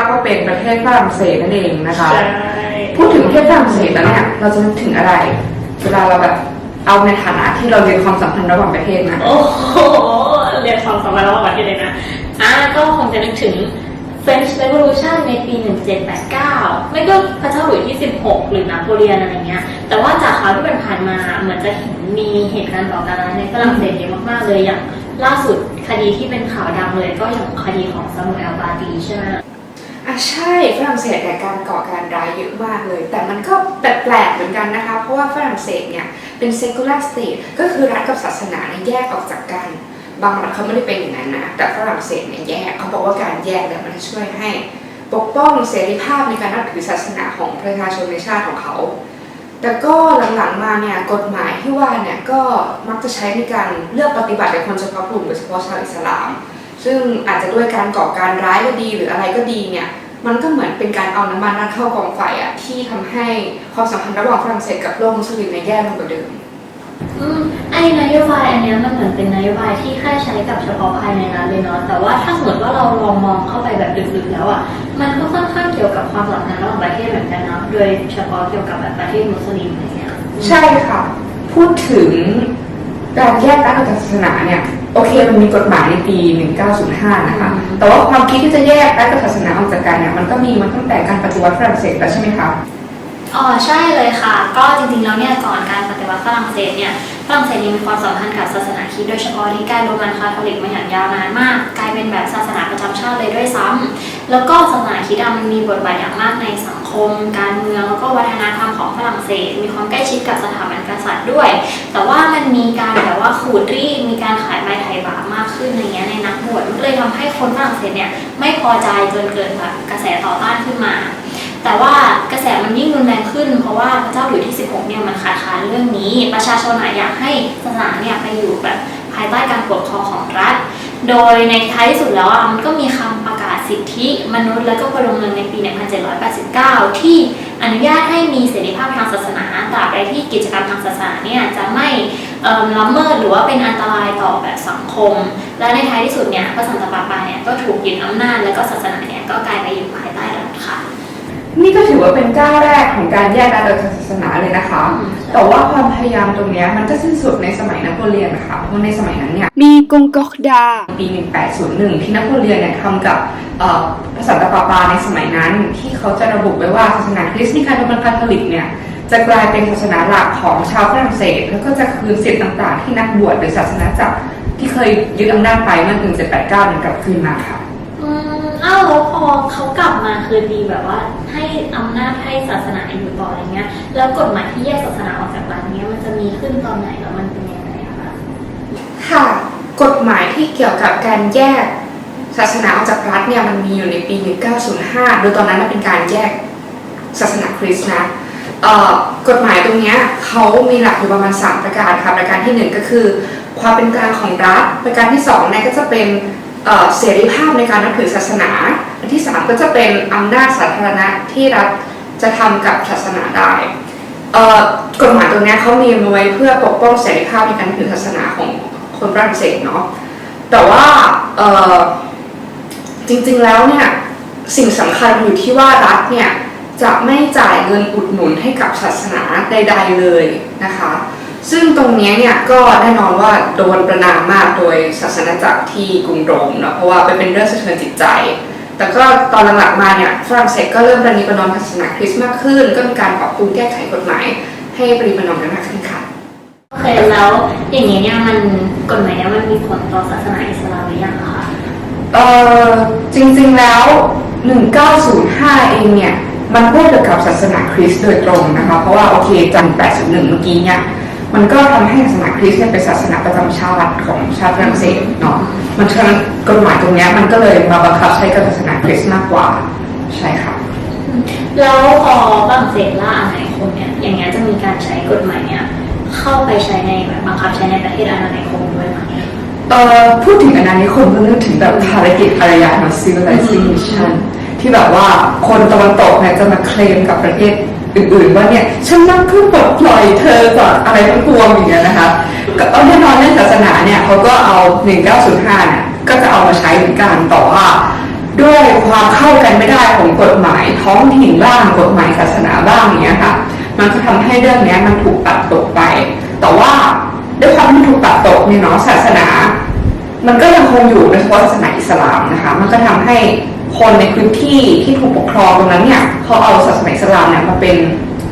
กก็เป็นประเทศฝรั่งเศสนั่นเองนะคะ ใช่พูดถึงประเทศฝรั่งเศสแล้วเนี่ยเราจะนึกถึงอะไร เวลาเราแบบเอาในฐานะที่เราเรียนความสัมพันธ์ระหว่างประเทศนะโอ้โหเรียนความสัมพันธ์ระหว่างประเทศเลยนะอะก็คงจะนึกถึง French Revolution ในปี 1789 ไม่ก็พระเจ้าหลุยส์ที่ 16 หรือนโปเลียนอะไรเงี้ย แต่ว่าจากข่าวที่ผ่านๆมาเหมือนจะเห็นมีเหตุการณ์ต่อการร้ายในฝรั่งเศสเยอะมากๆเลยอย่างล่าสุดคดีที่เป็นข่าวดังเลยก็อย่างคดีของซามูเอลบาตีใช่ไหม อะใช่ฝรั่งเศสแต่ยการก่อการร้ายเยอะมากเลย แต่มันก็แปลกๆเหมือนกันนะคะ เพราะว่าฝรั่งเศสเนี่ยเป็น secular state ก็คือรัฐกับศาสนาเนี่ยแยกออกจากกัน บางรัฐเขาไม่ได้เป็นอย่างนั้นนะ แต่ฝรั่งเศสเนี่ยแยกเขาบอกว่าการแยกเนี่ยมันช่วยให้ปกป้องเสรีภาพในการนับถือศาสนาของประชาชนในชาติของเขา แต่ก็หลังๆมาเนี่ยกฎหมายที่ว่าเนี่ยก็มักจะใช้ในการเลือกปฏิบัติกับคนเฉพาะกลุ่มโดยเฉพาะชาวอิสลาม ซึ่งอาจจะด้วยการก่อการร้ายก็ดีหรืออะไรก็ดีเนี่ยมันก็เหมือนเป็นการเอาน้ำมันราดเข้ากองไฟอะที่ทำให้ความสัมพันธ์ระหว่างฝรั่งเศสกับโลกมุสลิมในยแย่ลงกว่าเดิม อืมไอ้นโยบายอันเนี้ยมันเหมือนเป็นนโยบายที่แค่ใช้กับเฉพาะภายในรัฐเลยเนาะแต่ว่าถ้าสมมติว่าเราลองมองเข้าไปแบบลึกๆแล้วอะมันก็ค่อนข้างเกี่ยวกับความสัมพันธ์ระหว่างประเทศเหมือนกันเนาะโดยเฉพาะเกี่ยวกับแบบประเทศมุสลิมอะไรเงี้ยใช่ค่ะ พูดถึงการแยกรัฐกับศาสนาเนี่ย โอเคมันมีกฎหมายในปี 1905 นะคะ แต่ว่าความคิดที่จะแยกรัฐกับศาสนาออกจากกันเนี่ยมันก็มีมาตั้งแต่การปฏิวัติฝรั่งเศสแล้วใช่ไหมคะอ๋อใช่เลยค่ะ ก็จริงๆแล้วเนี่ยก่อนการปฏิวัติฝรั่งเศสเนี่ยฝรั่งเศสยังมีความสัมพันธ์กับศาสนาคริสต์โดยเฉพาะที่ใกล้โรมันคาทอลิกมาอย่างยาวนานมาก กลายเป็นแบบศาสนาประจำชาติเลยด้วยซ้ำแล้วก็ศาสนาคริสต์อะมันมีบทบาทอย่างมากในสัง คม การเมืองแล้วก็วัฒนธรรมของฝรั่งเศส มีความใกล้ชิดกับสถาบันกษัตริย์ด้วย แต่ว่ามันมีการแบบว่าขูดรีดมีการขายใบไถ่บาปมากขึ้นอะไรเงี้ยในนักบวชมันก็เลยทำให้คนฝรั่งเศสเนี่ยไม่พอใจจนเกิดแบบกระแสต่อต้านขึ้นมา แต่ว่ากระแสมันยิ่งรุนแรงขึ้น เพราะว่าพระเจ้าหลุยส์ที่ 16 เนี่ยมันคัดค้านเรื่องนี้ ประชาชนอะอยากให้ศาสนาเนี่ยไปอยู่แบบภายใต้การปกครองของรัฐ โดยในท้ายที่สุดแล้วมันก็มีคำป สิทธิมนุษย์และก็พลเมืองในปี 1789 ที่อนุญาตให้มีเสรีภาพทางศาสนาตราบใดที่กิจกรรมทางศาสนาเนี่ยจะไม่เอิ่มละเมิดหรือว่าเป็นอันตรายต่อแบบสังคม และในท้ายที่สุดเนี่ยพระสันตะปาปาเนี่ยก็ถูกยึดอำนาจ และก็ศาสนาเนี่ยก็กลายไปอยู่ภายใต้รัฐค่ะ นี่ก็ถือว่าเป็นก้าวแรกของการแยกรัฐกับศาสนาเลยนะคะอืมแต่ว่าความพยายามตรงเนี้ยมันก็สิ้นสุดในสมัยนโปเลียนนะคะเพราะในสมัยนั้นเนี่ยมีกงกอกดา ปี 1801 ที่นโปเลียนเนี่ยทำกับเอ่อพระสันตะปาปาในสมัยนั้น ที่เขาจะระบุไว้ว่าศาสนาคริสต์ในการโรมันคาทอลิกเนี่ยจะกลายเป็นศาสนาหลักของชาวฝรั่งเศส แล้วก็จะคืนสิทธิ์ต่างๆ ที่นักบวชหรือศาสนาจักรที่เคยยึดอำนาจไปเมื่อ 1789เนี่ยกลับคืนมาค่ะอืมอ้าว แล้วพอเขากลับมาคือดีแบบว่า ให้อำนาจให้ศาสนาอยู่ต่ออะไรเงี้ย แล้วกฎหมายที่แยกศาสนาออกจากรัฐเนี้ยมันจะมีขึ้นตอนไหนแล้วมันเป็นยังไงคะค่ะ กฎหมายที่เกี่ยวกับการแยกศาสนาออกจากรัฐเนี่ยมันมีอยู่ในปี 1905 โดยตอนนั้นมันเป็นการแยกศาสนาคริสต์นะกฎหมายตรงเนี้ยเขามีหลักอยู่ประมาณ 3 ประการค่ะ ประการทีหนึ่1 ก็คือ ความเป็นกลางของรัฐ ประการที่2เนี่ยก็จะเป็น เออเสรีภาพในการนับถือศาสนา อันที่ 3 ก็จะเป็นอำนาจสาธารณะที่รัฐจะทำกับศาสนาได้กฎหมายตรงนี้เขามีมาไว้เพื่อปกป้องเสรีภาพในการนับถือศาสนาของคนฝรั่งเศสเนาะแต่ว่าจริงๆแล้วเนี่ยสิ่งสำคัญอยู่ที่ว่ารัฐเนี่ยจะไม่จ่ายเงินอุดหนุนให้กับศาสนาใดๆเลยนะคะ ซึ่งตรงเนี้ยเนี่ยก็แน่นอนว่าโดนประนามมากโดยศาสนาจักรที่กรุงโรมเนาะเพราะว่าเป็นเรื่องสะเทือนจิตใจ แต่ก็ตอนหลังๆมาเนี่ยฝรั่งเศสก็เริ่มประนีประนอมศาสนาคริสต์มากขึ้น ก็มีการปรับปรุงแก้ไขกฎหมาย ให้ประนีประนอมกันมากขึ้นค่ะโอเคแล้วอย่างนี้เนี่ยมันกฎหมายเนี้ยมันมีผลต่อศาสนาอิสลามหรือยังอะคะเออจริงๆแล้ว 1905 เองเนี่ยมันพูดเกี่ยวกับศาสนาคริสต์โดยตรงนะคะเพราะว่าโอเคจัน801 เมื่อกี้เนี่ย มันก็ทำให้ศาสนาคริสต์เนี่ยเป็นศาสนาประจำชาติของชาติฝรั่งเศสเนาะมันฉะนั้นกฎหมายตรงเนี้ยมันก็เลยมาบังคับใช้กับศาสนาคริสต์มากกว่าใช่ค่ะแล้วพอฝรั่งเศสล่าอาณานิคมเนี่ยอย่างเงี้ยจะมีการใช้กฎหมายเนี่ยเข้าไปใช้ในแบบบังคับใช้ในประเทศอาณานิคมด้วยไหมอเอ่อพูดถึงอนานิคมก็นึกถึงแบบภารกิจอารยาน civilizing mission ที่แบบว่าคนตะวันตกเนี่ยจะมาเคลมกับประเทศอื่นๆว่าเนี่ยฉันรักเพื่อปลดปล่อยเธอจาก อะไรทั้งปวงอย่างเงี้ยนะคะก็เอาแน่นอนเรื่องศาสนาเนี่ยเขาก็เอา 1905เนี่ยก็จะเอามาใช้เหมือนกันต่ว่า ด้วยความเข้ากันไม่ได้ของกฎหมายท้องถิ่นบ้างกฎหมายศาสนาบ้างอย่างเงี้ยค่ะ มันก็ทำให้เรื่องเนี้ยมันถูกตัดตกไป แต่ว่าด้วยความที่ถูกตัดตกเนี่ยเนาะศาสนา มันก็ยังคงอยู่โดยเฉพาะศาสนาอิสลามนะคะ มันก็ทำให้คนในพื้นที่ที่ถูกปกครองตรงนั้นเนี่ยเขาเอาศาสนาอิสลามเนี่ยมาเป็น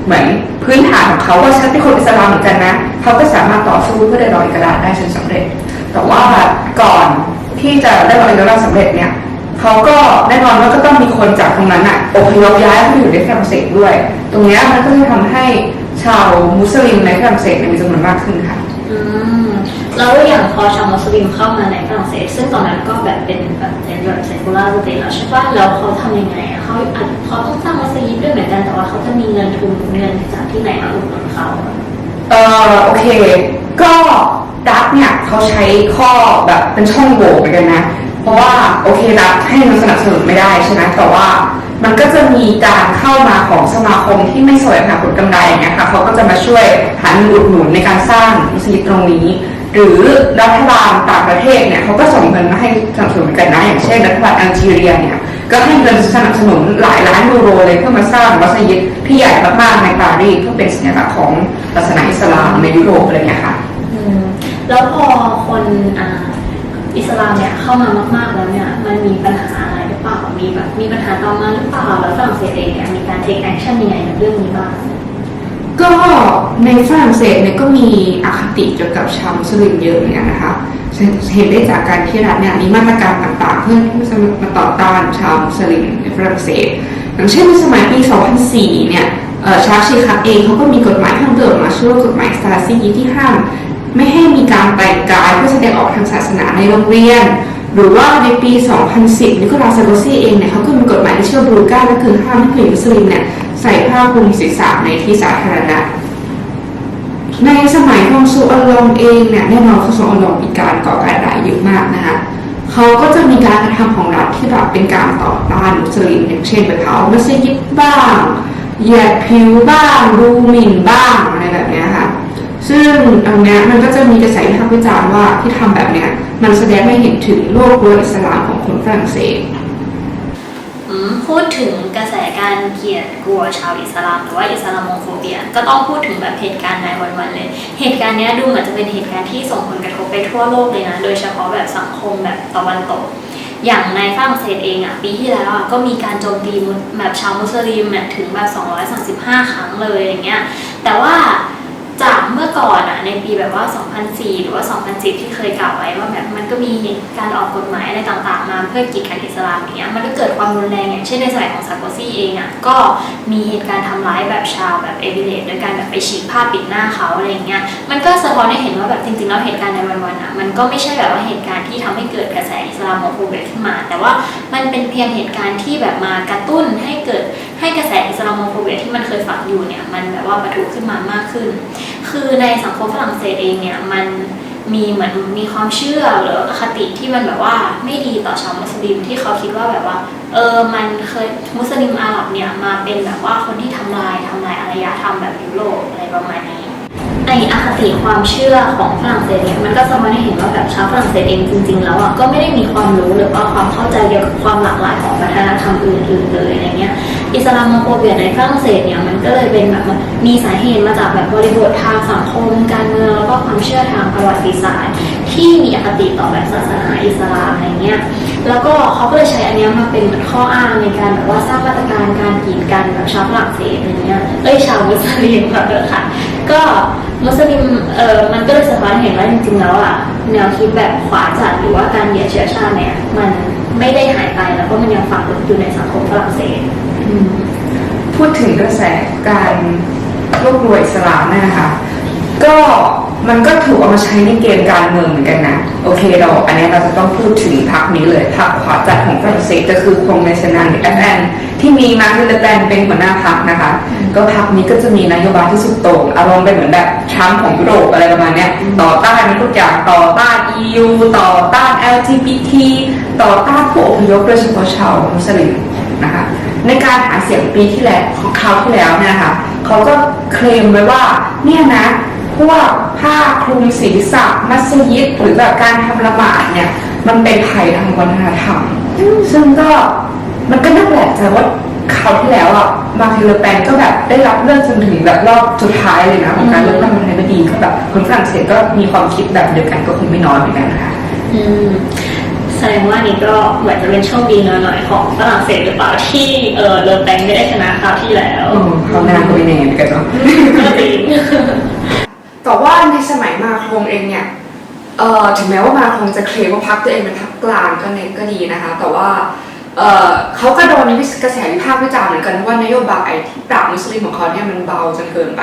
เหมือนพื้นฐานของเขาว่าฉันเป็นคนอิสลามเหมือนกันนะเขาก็สามารถต่อสู้เพื่อได้รอยกระดาษได้จนสำเร็จ แต่ว่าก่อนที่จะได้รอยกระดาษสำเร็จเนี่ยเขาก็แน่นอนว่าก็ต้องมีคนจากตรงนั้นอะอพยพย้ายเข้ามาอยู่ในฝรั่งเศสด้วย ตรงนี้มันก็จะทำให้ชาวมุสลิมในฝรั่งเศสเนี่ยมีจำนวนมากขึ้นค่ะอืม แล้วอย่างพอชาวมุสลิมเข้ามาในฝรั่งเศส ซึ่งตอนนั้นก็แบบเป็นแบบเป็นแบบเซคูล่าสเตทแล้วใช่ปะแล้วเขาทำยังไงเขาอาจเขาต้องสร้างมัสยิดด้วยเหมือนกันแต่ว่าเขาจะมีเงินทุนเงินจากที่ไหนมาอุดหนุนเขาเออโอเค ก็ดักเนี่ยเขาใช้ข้อแบบเป็นช่องโหว่เหมือนกันนะ เพราะว่าโอเคดักให้มันสนับสนุนไม่ได้ใช่ไหมแต่ว่ามันก็จะมีการเข้ามาของสมาคมที่ไม่สวงหาผลกำไรอย่างเงี้ยค่ะเขาก็จะมาช่วยหาเงินอุดหนุนในการสร้างมัสยิดตรงนี้ หรือรัฐบาลต่างประเทศเนี่ยเขาก็ส่งเงินมาให้สนับสนุนเหมือนกันนะอย่างเช่นรัฐบาลแอลจีเรียเนี่ยก็ให้เงินสนับสนุนหลายล้านยูโรเลยเพื่อมาสร้างมัสยิดที่ใหญ่มากๆในปารีสเพื่อเป็นสัญลักษณ์ของศาสนาอิสลามในยุโรปอะไรเงี้ยค่ะแล้วพอคนอิสลามเนี่ยเข้ามามากๆแล้วเนี่ยมันมีปัญหาอะไรหรือเปล่ามีแบบมีปัญหาตามมาหรือเปล่าแล้วฝรั่งเศสเองเนี่ยมีการ take action ยังไงในเรื่องนี้บ้าง ก็ในฝรั่งเศสเนี่ยก็มีอคติเกี่ยวกับชาวมุสลิมเยอะเหมือนกันนะคะเห็นได้จากการที่รัฐเนี่ยมีมาตรการต่างๆ เพื่อที่จะมาต่อต้านชาวมุสลิมในฝรั่งเศสอย่างเช่นในสมัยปี 2004 เนี่ยชาร์ลส์ชีคัสเองเขาก็มีกฎหมายเพิ่มเติมมาชื่อว่ากฎหมายซาซีที่ห้าม ไม่ให้มีการแต่งกายเพื่อแสดงออกทางศาสนาในโรงเรียน หรือว่าในปี 2010นิโคลัสซาโกซีเองเนี่ยเขาก็มีกฎหมายที่ชื่อบรูก้าและคือห้ามให้ผู้หญิงมุสลิมเนี่ยใส่ผ้าคลุมศีรษะในที่สาธารณะ ในสมัยของซูอัลลองเองเนี่ยแน่นอนคือซูอัลลองมีการก่อการร้ายเยอะมากนะคะเขาก็จะมีการกระทำของรัฐที่แบบเป็นการต่อต้านมุสลิมอย่างเช่นไปเผามัสยิดบ้างเหยียดผิวบ้างดูหมิ่นบ้างอะไรแบบนี้ค่ะ ซึ่งตรงนี้มันก็จะมีกระแสวิพากษ์วิจารณ์ว่าที่ทำแบบเนี้ยมันแสดงให้เห็นถึงโลกรั้วอิสลามของคนฝรั่งเศสพูดถึงกระแสการเกลียดกลัวชาวอิสลาม หรือว่าอิสลามโมโฟเบีย ก็ต้องพูดถึงแบบเหตุการณ์ในวันๆเลย เหตุการณ์นี้ดูเหมือนจะเป็นเหตุการณ์ที่ส่งผลกระทบไปทั่วโลกเลยนะ โดยเฉพาะแบบสังคมแบบตะวันตก อย่างในฝรั่งเศสเองอะปีที่แล้วอะก็มีการโจมตีแบบชาวมุสลิมเนี่ยถึงแบบ235 ครั้งเลยอย่างเงี้ย แต่ว่า จากเมื่อก่อนอะในปีแบบว่า 2004 หรือว่า 2010 ที่เคยกล่าวไว้ว่าแบบมันก็มีการออกกฎหมายอะไรต่างๆ มาเพื่อกีดกันอิสลามอย่างเงี้ยมันก็เกิดความรุนแรงอย่างเช่นในสมัยของซารโกซีเองอะก็มีเหตุการณ์ทำร้ายแบบชาวแบบเอวิเลตโดยการแบบไปฉีกผ้าปิดหน้าเขาอะไรเงี้ยมันก็สะท้อนให้เห็นว่าแบบจริงๆแล้วเหตุการณ์ในวันๆอะมันก็ไม่ใช่แบบว่าเหตุการณ์ที่ทำให้เกิดกระแสอิสลามโมโฟเบขึ้นมา แต่ว่ามันเป็นเพียงเหตุการณ์ที่แบบมากระตุ้นให้เกิด ให้กระแสอิสลามโฟเบียที่มันเคยฝังอยู่เนี่ยมันแบบว่าปะทุขึ้นมามากขึ้น คือในสังคมฝรั่งเศสเองเนี่ยมันมีเหมือนมีความเชื่อหรืออคติที่มันแบบว่าไม่ดีต่อชาวมุสลิมที่เขาคิดว่าแบบว่าเออมันเคยมุสลิมอาหรับเนี่ยมาเป็นแบบว่าคนที่ทำลายทำลายอารยธรรมแบบยุโรปอะไรประมาณนี้ ไออคติความเชื่อของฝรั่งเศสเนี่ยมันก็สะท้อนให้เห็นว่าแบบชาวฝรั่งเศสเองจริง ๆ แล้วอะก็ไม่ได้มีความรู้หรือว่าความเข้าใจเกี่ยวกับความหลากหลายของวัฒนธรรมอื่นๆเลยอะไรเงี้ยอิสลามโมโฟเบียในฝรั่งเศสเนี่ยมันก็เลยเป็นแบบมีสาเหตุมาจากแบบบริบททางสังคม การเมืองแล้วก็ความเชื่อทางประวัติศาสตร์ ที่มีอคติต่อแบบศาสนาอิสลามอะไรเงี้ยแล้วก็เขาก็เลยใช้อันเนี้ยมาเป็นเหมือนข้ออ้างในการแบบว่าสร้างมาตรการการกีดกันแบบชาวฝรั่งเศสอะไรเงี้ยเอ้ยชาวมุสลิมแบบเออค่ะ ก็ มุสลิมเออมันก็เลยสะท้อนเห็นว่าจริงๆแล้วอะแนวคิดแบบขวาจัดหรือว่าการเหยียดเชื้อชาติเนี่ยมันไม่ได้หายไปแล้วก็มันยังฝังลึกอยู่ในสังคมฝรั่งเศสพูดถึงกระแสการรวบรวมอิสลามเนี่ยนะคะก็ มันก็ถูกเอามาใช้ในเกมการเมืองเหมือนกันนะ โอเคเราอันนี้เราจะต้องพูดถึงพรรคนี้เลยพรรคขวาจัดของฝรั่งเศสก็คือคงเนชั่นแนลหรือ FN ที่มีมาร์คเลเปนเป็นหัวหน้าพรรคนะคะ ก็พรรคนี้ก็จะมีนโยบายที่สุดโต่งอารมณ์เป็นเหมือนแบบทรัมป์ของยุโรปอะไรประมาณเนี้ยต่อต้านทุกอย่างต่อต้าน EU ต่อต้าน LGBT ต่อต้านผู้อพยพโดยเฉพาะชาวมุสลิมนะคะในการหาเสียงปีที่แล้วของคราวที่แล้วเนี่ยนะคะเขาก็เคลมไว้ว่าเนี่ยนะ พวกผ้าคลุมศีรษะมัสยิดหรือแบบการทำละหมาดเนี่ยมันเป็นภัยทางวัฒนธรรม ซึ่งก็มันก็น่าแปลกใจว่าคราวที่แล้วอะมาร์คเลอแปนก็แบบได้รับเลือกจนถึงแบบรอบสุดท้ายเลยนะของการเลือกตั้งประธานาธิบดีก็แบบคนฝรั่งเศสก็มีความคิดแบบเดียวกันก็คงไม่น้อยเหมือนกันนะคะอืมแสดงว่านี่ก็เหมือนจะเป็นโชคดีหน่อยๆของฝรั่งเศสหรือเปล่าที่เออเลอแปงไม่ได้ชนะคราวที่แล้วเออเขาหน้าก็ไม่แน่เหมือนกันเนาะก็จริงแต่ว่า ในสมัยมาครงเองเนี่ยเอ่อถึงแม้ว่ามาครงจะเคลมว่าพรรคตัวเองเป็นพรรคกลางก็เน้นก็ดีนะคะ แต่ว่าเอ่อเขาก็โดนกระแสวิพากษ์วิจารณ์เหมือนกันว่านโยบายที่ปราบมุสลิมของเขาเนี่ยมันเบาจนเกินไป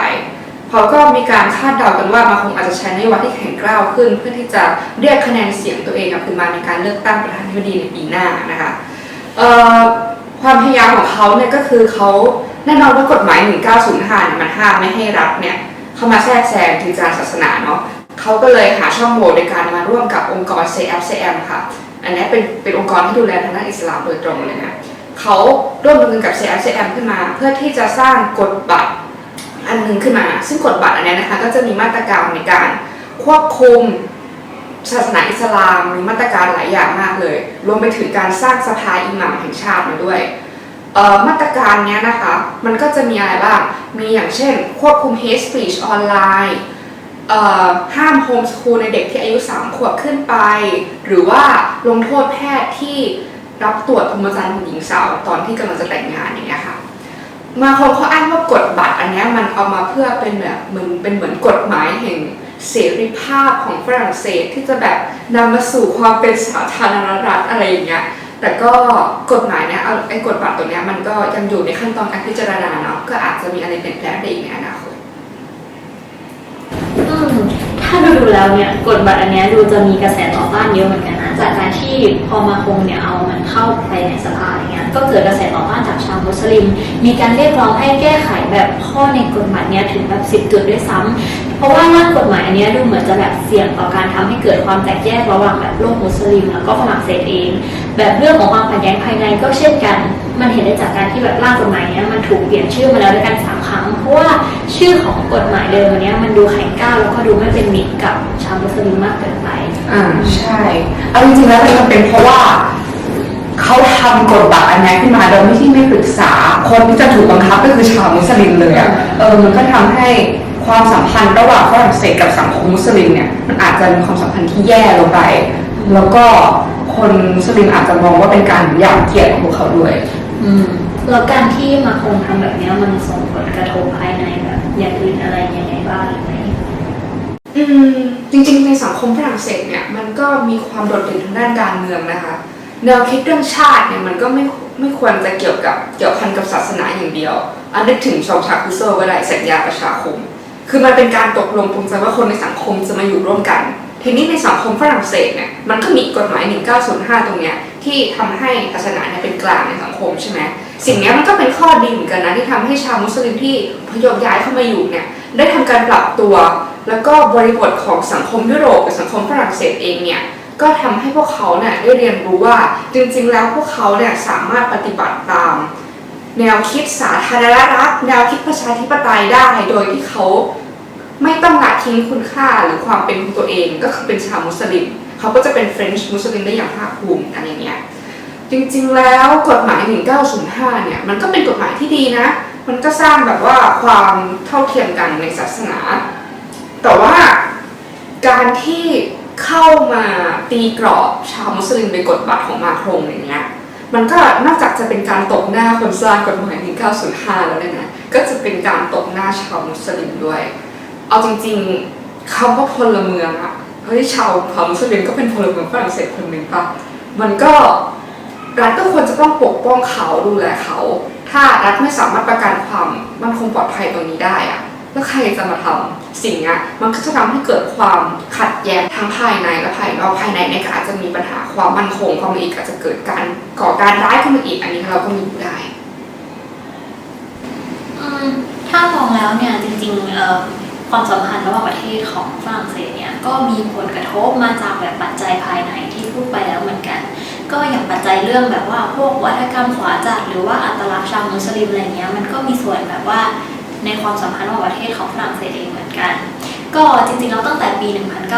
เขาก็มีการคาดเดากันว่ามาคงอาจจะใช้นโยบายที่แข็งกร้าวขึ้น เพื่อที่จะเรียกคะแนนเสียงตัวเองกลับคืนมาในการเลือกตั้งประธานาธิบดีในปีหน้านะคะเอ่อความพยายามของเขาเนี่ยก็คือเขาแน่นอนว่ากฎหมาย 1905เนี่มันห้ามไม่ให้รัฐเนี่ย เข้ามาแทรกแซงถึงการศาสนาเนาะเขาก็เลยหาช่องโหว่ในการมาร่วมกับองค์กร CFCM ค่ะ อันนี้เป็นเป็นองค์กรที่ดูแลทางด้านอิสลามโดยตรงเลยนะเขาร่วมมือกับ CFCM ขึ้นมาเพื่อที่จะสร้างกฎบัตรอันหนึงขึ้นมา ซึ่งกฎบัตรอันนี้นะคะก็จะมีมาตรการในการควบคุมศาสนาอิสลามมีมาตรการหลายอย่างมากเลย รวมไปถึงการสร้างสภาอิหม่ามแห่งชาติมาด้วย มาตรการนี้นะคะ มันก็จะมีอะไรบ้าง มีอย่างเช่น ควบคุม hate speech ออนไลน์ห้ามโฮมสคูลในเด็กที่อายุ 3 ขวบขึ้นไป หรือว่าลงโทษแพทย์ที่รับตรวจพรมจรรย์ของหญิงสาวตอนที่กำลังจะแต่งงานอย่างเงี้ยค่ะมาคนเขาอ้างว่ากฎบัตรอันนี้มันเอามาเพื่อเป็นแบบเหมือนเป็นเหมือนกฎหมายแห่งเสรีภาพของฝรั่งเศสที่จะแบบนำมาสู่ความเป็นสาธารณรัฐอะไรอย่างเงี้ย แต่ก็กฎหมายเนี่ยเอาไอ้กฎบัตรตัวเนี้ยมันก็ยังอยู่ในขั้นตอนการพิจารณาเนาะก็อาจจะมีอะไรเปลี่ยนแปลงได้อีกในอนาคตอืมถ้าดูดูแล้วเนี่ยกฎบัตรอันเนี้ยดูจะมีกระแสต่อต้านเยอะเหมือนกันนะ จากการที่พอมาคงเนี่ยเอามันเข้าไปในสภาอย่างเงี้ยก็เกิดกระแสต่อต้านจากชาวมุสลิม มีการเรียกร้องให้แก้ไขแบบข้อในกฎหมายเนี้ยถึงแบบสิบจุดด้วยซ้ำเพราะว่าร่างกฎหมายอันนี้ดูเหมือนจะแบบเสี่ยงต่อการทำให้เกิดความแตกแยกระหว่างแบบโลกมุสลิม แล้วก็ฝรั่งเศสเอง แบบเรื่องของความขัดแย้งภายในก็เช่นกัน มันเห็นได้จากการที่แบบร่างกฎหมายเนี้ยมันถูกเปลี่ยนชื่อมาแล้วด้วยกันสามครั้ง เพราะว่าชื่อของกฎหมายเดิมอันนี้มันดูแข็งก้าวแล้วก็ดูไม่เป็นมิตรกับ ชาวมุสลิมมากเกินไป อ่าใช่เอาจริงๆแล้วมันเป็นเพราะว่าเขาทำกฎบัตรอันนี้ขึ้นมาโดยไม่ที่ไม่ปรึกษา คนที่จะถูกบังคับก็คือชาวมุสลิมเลยอะ่ะเออมันก็ทำให้ความสัมพันธ์ระหว่างฝรั่งเศสกับสังคมมุสลิมเนี่ยมันอาจจะมีความสัมพันธ์ที่แย่ลงไป แล้วก็คนมุสลิมอาจจะมองว่าเป็นการหยามเกียรติของพวกเขาด้วย อืมแล้วการที่มาคงทำแบบเนี้ยมันส่งผลกระทบภายในแบบอย่างอื่นอะไรยังไงบ้างหรือไม่ อืมจริ งๆในสังคมฝรั่งเศสเนี่ยมันก็มีความโดดเด่นทางด้านการเมืองนะคะแนวคิดเรื่องชาติเนี่ยมันก็ไม่ไม่ควรจะเกี่ยวกับเกี่ยวพันกับศาสนาอย่างเดียวอันนึกถึงชองชาคุโซก็ได้สัญญาประชาคม คือมันเป็นการตกลงปรงใจว่าคนในสังคมจะมาอยู่ร่วมกัน ทีนี้ในสังคมฝรั่งเศสเนี่ยมันก็มีกฎหมาย 1905 ตรงเนี้ยที่ทำให้ศาสนาเนี่ยเป็นกลางในสังคมใช่ไหมสิ่งนี้มันก็เป็นข้อดีเหมือนกันนะที่ทำให้ชาวมุสลิมที่พยพย้ายเข้ามาอยู่เนี่ย ได้ทำการปรับตัว แล้วก็บริบทของสังคมยุโรปกับสังคมฝรั่งเศสเองเนี่ยก็ทำให้พวกเขาเนี่ยได้เรียนรู้ว่าจริงๆ แล้วพวกเขาเนี่ยสามารถปฏิบัติตาม แนวคิดสาธารณรัฐแนวคิดประชาธิปไตยได้โดยที่เขาไม่ต้องละทิ้งคุณค่าหรือความเป็นของตัวเองก็คือเป็นชาวมุสลิม เขาก็จะเป็นเฟรนช์มุสลิมได้อย่างภาคภูมิอะไรเงี้ยจริงๆแล้วกฎหมาย 1905 เนี่ยมันก็เป็นกฎหมายที่ดีนะ มันก็สร้างแบบว่าความเท่าเทียมกันในศาสนา แต่ว่าการที่เข้ามาตีกรอบชาวมุสลิมในกฎบัตรของมาโครงอย่างเงี้ยมันก็นอกจากจะเป็นการตกหน้าคนสร้างกฎหมาย1905 แล้วเนี่ยนะก็จะเป็นการตกหน้าชาวมุสลิมด้วย เอาจริงๆคำว่าพลเมืองอะเฮ้ยชาวชาวมุสลิมก็เป็นพลเมืองฝรั่งเศสคนหนึ่งปะมันก็รัฐก็ควรจะต้องปกป้องเขาดูแลเขา ถ้ารัฐไม่สามารถประกันความมั่นคงปลอดภัยตรงนี้ได้อะแล้วใครจะมาทำสิ่งนี้มันก็จะทำให้เกิดความขัดแย้งทั้งภายในและภายนอกภายในเนี่ยก็อาจจะมีปัญหาความมั่นคงเข้ามอีกอาจจะเกิดการก่อการร้ายขึ้นมาอีก อันนี้เราก็มีได้อืมถ้ามองแล้วเนี่ยจริงๆความสัมพันธ์ระหว่างประเทศของฝรั่งเศสเนี่ยก็มีผลกระทบมาจากแบบปัจจัยภายในที่พูดไปแล้วเหมือนกัน ก็อย่างปัจจัยเรื่องแบบว่าพวกวัฒนกรรมขวาจัดหรือว่าอัตลักษณ์ชาวมุสลิมอะไรเงี้ยมันก็มีส่วนแบบว่าในความสัมพันธ์ระหว่างประเทศของฝรั่งเศสเองเหมือนกัน ก็จริงๆแล้วตั้งแต่ปี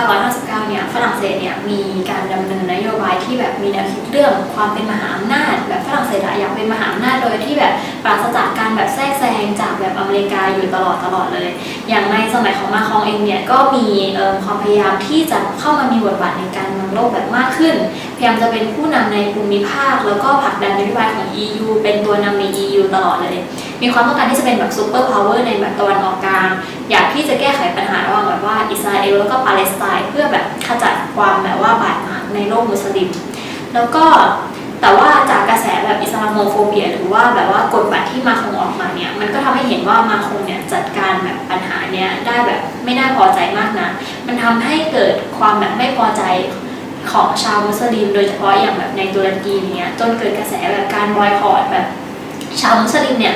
1959 เนี่ยฝรั่งเศสเนี่ยมีการดำเนินนโยบายที่แบบมีแนวคิดเรื่องความเป็นมหาอำนาจ แบบฝรั่งเศสอยากเป็นมหาอำนาจโดยที่แบบปราศจากการแบบแทรกแซงจากแบบอเมริกาอยู่ตลอดตลอดเลย อย่างในสมัยของมาครองเองเนี่ยก็มีความพยายามที่จะเข้ามามีบทบาทในการเมืองโลกแบบมากขึ้น พยายามจะเป็นผู้นำในภูมิภาค แล้วก็ผลักดันนโยบายของ EU เป็นตัวนำใน EU ตลอดเลย มีความต้องการที่จะเป็นแบบซูเปอร์พาวเวอร์ในแบบตะวันออกกลาง อยากที่จะแก้ไขปัญหาระหว่างแบบว่าอิสราเอลแล้วก็ปาเลสไตน์เพื่อแบบขจัดความแบบว่าบาดหมางในโลกมุสลิม แล้วก็แต่ว่าจากกระแสแบบอิสลามโมฟเบียหรือว่าแบบว่ากฎบัตรที่มาคงออกมาเนี่ยมันก็ทำให้เห็นว่ามาคงเนี่ยจัดการแบบปัญหาเนี่ยได้แบบไม่น่าพอใจมากนะมันทำให้เกิดความแบบไม่พอใจ ของชาวมุสลิม โดยเฉพาะอย่างแบบในตุรกีเนี่ยจนเกิดกระแสแบบการบอยคอตแบบชาวมุสลิมเนี่ย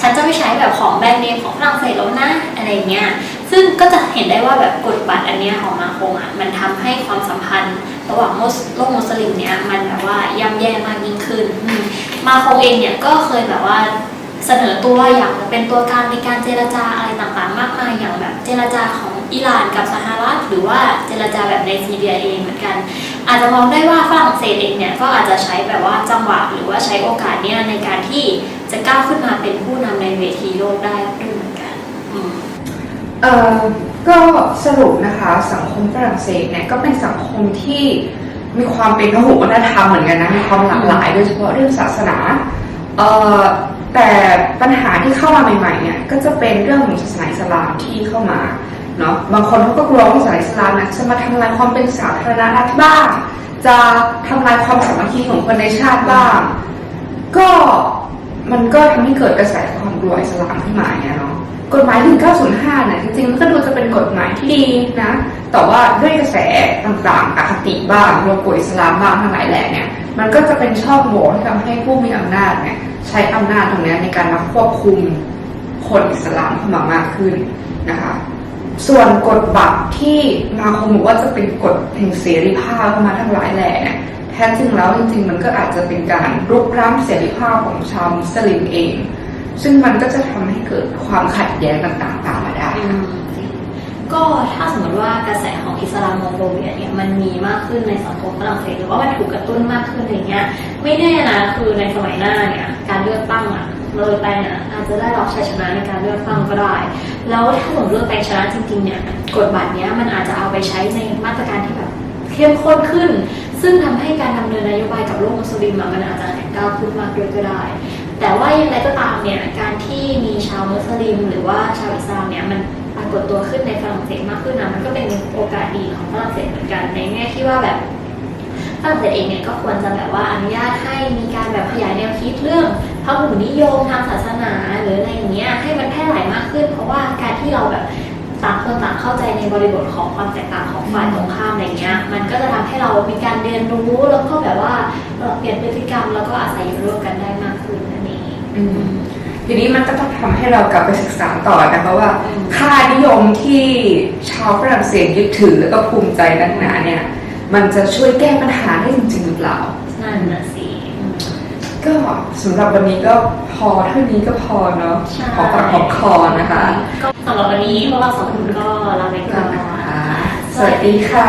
ฉันจะไม่ใช้แบบของแบรนด์เนมของฝรั่งเศสแล้วนะอะไรเงี้ยซึ่งก็จะเห็นได้ว่าแบบกฎบัตรอันเนี้ยของมาโคงอะมันทำให้ความสัมพันธ์ ระหว่างมุสโลกมุสลิมเนี่ยมันแบบว่าย่ำแย่มากยิ่งขึ้น มาโคงเองเนี่ยก็เคยแบบว่าเสนอตัวอยากเป็นตัวกลางในการเจรจาอะไรต่างๆ มากมายอย่างแบบเจรจาของ อิหร่านกับสหรัฐหรือว่าเจรจาแบบในซีเรียเองเหมือนกัน อาจจะมองได้ว่าฝรั่งเศสเองเนี่ยก็อาจจะใช้แบบว่าจังหวะหรือว่าใช้โอกาสเนี่ยในการที่จะก้าวขึ้นมาเป็นผู้นำในเวทีโลกได้ด้วยเหมือนกันอืมเอ่อก็สรุปนะคะสังคมฝรั่งเศสเนี่ยก็เป็นสังคมที่มีความเป็นพหุวัฒนธรรมเหมือนกันนะมีความหลากหลาย โดยเฉพาะเรื่องศาสนาเอ่อแต่ปัญหาที่เข้ามาใหม่ๆเนี่ยก็จะเป็นเรื่องของศาสนาอิสลามที่เข้ามา เนาะบางคนเขาก็กลัวว่าศาสนาอิสลามนะจะมาทำลายความเป็นสาธารณรัฐบ้าง จะทำลายความสามัคคีของคนในชาติบ้าง ก็มันก็ทำให้เกิดกระแสความกลัวอิสลามขึ้นมาเนี่ยเนาะกฎหมาย 1905เนี่ยจริงๆมันก็ดูจะเป็นกฎหมายที่ดีนะ แต่ว่าด้วยกระแสต่างๆอคติบ้างโลโกอิสลามบ้างทั้งหลายแหล่เนี่ย มันก็จะเป็นช่องโหว่ที่ทำให้ผู้มีอำนาจเนี่ยใช้อำนาจตรงนี้ในการมาควบคุมคนอิสลามเข้ามามากขึ้นนะคะ ส่วนกฎบัตรที่มาคงบอกว่าจะเป็นกฎแห่งเสรีภาพเข้ามาทั้งหลายแหล่เนี่ยแท้จริงแล้วจริงๆ มันก็อาจจะเป็นการรุกร้ำเสรีภาพของชาวมุสลิมเอง ซึ่งมันก็จะทำให้เกิดความขัดแย้งต่างๆตามมาได้ก็ถ้าสมมติว่ากระแสของอิสลามโมโฟเบียเนี่ยมันมีมากขึ้นในสังคมฝรั่งเศสหรือว่ามันถูกกระตุ้นมากขึ้นอะไรเงี้ยไม่แน่นะคือในสมัยหน้าเนี่ยการเลือกตั้งอะ เลยแปงอะอาจจะได้รับชัยชนะในการเลือกตั้งก็ได้ แล้วถ้าสมเลือกแปงชนะจริงๆเนี่ยกฎบัตรเนี้ยมันอาจจะเอาไปใช้ในมาตรการที่แบบเข้มข้นขึ้น ซึ่งทำให้การดำเนินนโยบายกับโลกมุสลิมมันอาจจะแข็งก้าวขึ้นมากด้วยก็ได้ แต่ว่าอย่างไรก็ตามเนี่ยการที่มีชาวมุสลิม หรือว่าชาวอิสลามเนี่ยมันปรากฏตัวขึ้นในฝรั่งเศสมากขึ้นนะมันก็เป็นโอกาสดีของฝรั่งเศสเหมือนกันในแง่ที่ว่าแบบ ฝรั่งเศสเองเนี่ยก็ควรจะแบบว่าอนุญาตให้มีการแบบขยายแนวคิดเรื่องพหุนิยมทางศาสนาหรืออะไรอย่างเงี้ยให้มันแพร่หลายมากขึ้น เพราะว่าการที่เราแบบต่างคนต่างเข้าใจในบริบทของความแตกต่างของฝ่ายตรงข้ามอะไรเงี้ย มันก็จะทำให้เรามีการเรียนรู้แล้วก็แบบว่าเปลี่ยนพฤติกรรมแล้วก็อาศัยอยู่ร่วมกันได้มากขึ้นนั่นเองทีนี้มันก็ต้องทำให้เรากลับไปศึกษาต่อนะคะว่า ค่านิยมที่ชาวฝรั่งเศสยึดถือแล้วก็ภูมิใจนักหนาเนี่ย มันจะช่วยแก้ปัญหาได้จริงๆหรือเปล่า นั่นน่ะสิอืมก็สำหรับวันนี้ก็พอเท่านี้ก็พอเนาะใช่ ขอปากขอคอนะคะ ก็สำหรับวันนี้พวกเราสองคนก็ลาไปก่อนนะคะ สวัสดีค่ะ